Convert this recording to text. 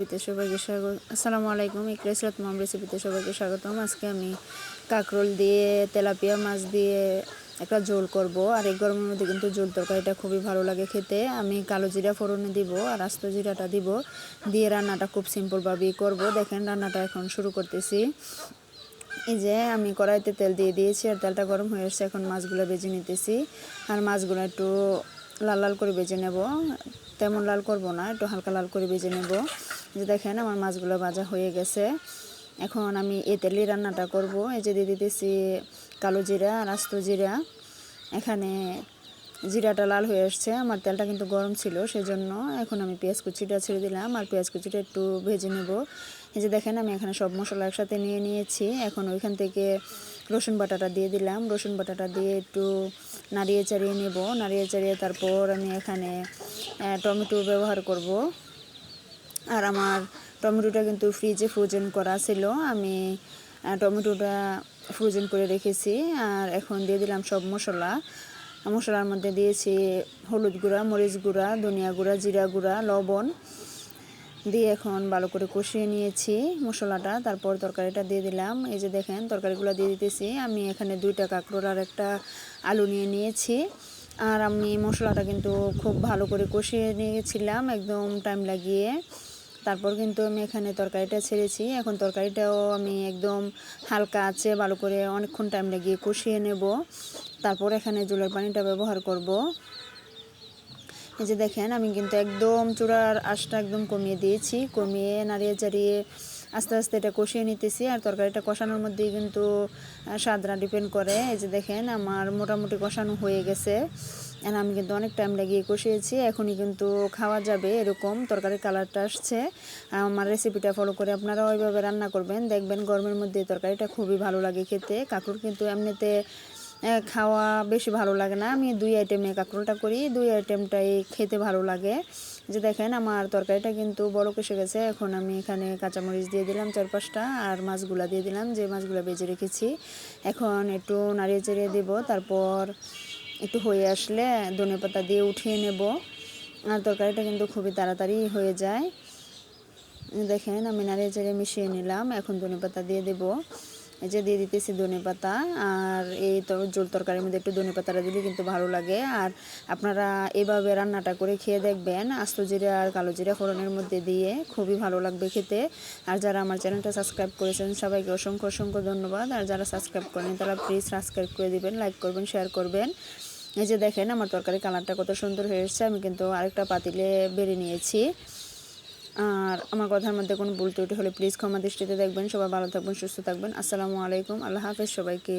রেসিপিতে সবাইকে স্বাগত, আসসালামু আলাইকুম ইকরাসরাত মাম রেসিপিতে সবাইকে স্বাগতম। আজকে আমি কাকরোল দিয়ে, তেলাপিয়া মাছ দিয়ে একটা ঝোল করব। আর এই গরমের মধ্যে কিন্তু ঝোল তরকারিটা খুবই ভালো লাগে খেতে। আমি কালো জিরা ফোড়নে দিব আর আস্ত জিরাটা দিব। দিয়ে রান্নাটা খুব সিম্পলভাবেই করব। দেখেন রান্নাটা এখন শুরু করতেছি। এই যে আমি কড়াইতে তেল দিয়ে দিয়েছি আর তেলটা গরম হয়ে এসছে এখন মাছগুলো বেজে নিতেছি। আর মাছগুলো একটু লাল লাল করে বেজে নেব। তেমন লাল করব না, একটু হালকা লাল করে বেজে নেব। যে দেখেন আমার মাছগুলো ভাজা হয়ে গেছে। এখন আমি এই তেলেই রান্নাটা করব। এই যে দিয়ে দিতেছি কালো জিরা আর আস্ত জিরা। এখানে জিরাটা লাল হয়ে আসছে। আমার তেলটা কিন্তু গরম ছিল, সেজন্য এখন আমি পেঁয়াজ কুচিটা ছেড়ে দিলাম আর পেঁয়াজ কুচিটা একটু ভেজে নেব। এই যে দেখেন আমি এখানে সব মশলা একসাথে নিয়ে নিয়েছি। এখন ওইখান থেকে রসুন বাটাটা দিয়ে দিলাম। রসুন বাটাটা দিয়ে একটু নাড়িয়ে চাড়িয়ে নেব। নাড়িয়ে চাড়িয়ে তারপর আমি এখানে টমেটো ব্যবহার করব। আর আমার টমেটোটা কিন্তু ফ্রিজে ফ্রোজেন করা ছিল। আমি টমেটোটা ফ্রোজেন করে রেখেছি। আর এখন দিয়ে দিলাম সব মশলা। মশলার মধ্যে দিয়েছি হলুদ গুঁড়া, মরিচ গুঁড়া, ধনিয়া গুঁড়া, জিরা গুঁড়া, লবণ। দিয়ে এখন ভালো করে কষিয়ে নিয়েছি মশলাটা। তারপর তরকারিটা দিয়ে দিলাম। এই যে দেখেন, তরকারিগুলো দিয়ে দিতেছি। আমি এখানে দুইটা কাঁকড়োর আর একটা আলু নিয়ে নিয়েছি। আর আমি মশলাটা কিন্তু খুব ভালো করে কষিয়ে নিয়েছিলাম, একদম টাইম লাগিয়ে। তারপর কিন্তু আমি এখানে তরকারিটা ছেড়েছি। এখন তরকারিটাও আমি একদম হালকা আছে ভালো করে অনেকক্ষণ টাইম লাগিয়ে কষিয়ে নেব। তারপর এখানে জলের পানিটা ব্যবহার করব। এই যে দেখেন, আমি কিন্তু একদম চূড়ার আশটা একদম কমিয়ে দিয়েছি। কমিয়ে নাড়িয়ে চাড়িয়ে আস্তে আস্তে এটা কষিয়ে নিতেছি। আর তরকারিটা কষানোর মধ্যেই কিন্তু স্বাদরা ডিপেন্ড করে। এই যে দেখেন, আমার মোটামুটি কষানো হয়ে গেছে। আর আমি কিন্তু অনেক টাইম লাগিয়ে কষিয়েছি, এখনই কিন্তু খাওয়া যাবে এরকম, তরকারির কালারটা আসছে। আমার রেসিপিটা ফলো করে আপনারা ওইভাবে রান্না করবেন। দেখবেন গরমের মধ্যে তরকারিটা খুবই ভালো লাগে খেতে। কাকুর কিন্তু এমনিতে খাওয়া বেশি ভালো লাগে না। আমি দুই আইটেমে কাঁকরোলটা করি, দুই আইটেমটাই খেতে ভালো লাগে। যে দেখেন, আমার তরকারিটা কিন্তু বড় কষে গেছে। এখন আমি এখানে কাঁচামরিচ দিয়ে দিলাম চার পাঁচটা আর মাছগুলা দিয়ে দিলাম। যে মাছগুলো বেজে রেখেছি, এখন একটু নাড়িয়ে চেড়িয়ে দেবো। তারপর একটু হয়ে আসলে ধনে পাতা দিয়ে উঠিয়ে নেব। আর তরকারিটা কিন্তু খুবই তাড়াতাড়ি হয়ে যায়। দেখেন আমি নাড়িয়ে মিশিয়ে নিলাম, এখন ধনে পাতা দিয়ে দেবো। এই যে দিয়ে দিতেছি ধনে পাতা, আর এই জোল তরকারির মধ্যে একটু ধনে পাতাটা দিলে কিন্তু ভালো লাগে। আর আপনারা এভাবে রান্নাটা করে খেয়ে দেখবেন, আস্ত জিরা আর কালো জিরা ফোড়নের মধ্যে দিয়ে খুবই ভালো লাগবে খেতে। আর যারা আমার চ্যানেলটা সাবস্ক্রাইব করেছেন, সবাইকে অসংখ্য অসংখ্য ধন্যবাদ। আর যারা সাবস্ক্রাইব করেন তারা প্লিজ সাবস্ক্রাইব করে দিবেন লাইক করবেন শেয়ার করবেন। এই যে দেখেন আমার তরকারি কালারটা কত সুন্দর হয়ে এসছে, আমি কিন্তু আরেকটা পাতিলে বেড়ে নিয়েছি। আর আমার কথার মধ্যে কোনো ভুল ত্রুটি হলে প্লিজ ক্ষমা দৃষ্টিতে দেখবেন। সবাই ভালো থাকবেন, সুস্থ থাকবেন। আসসালামু আলাইকুম, আল্লাহ হাফেজ সবাইকে।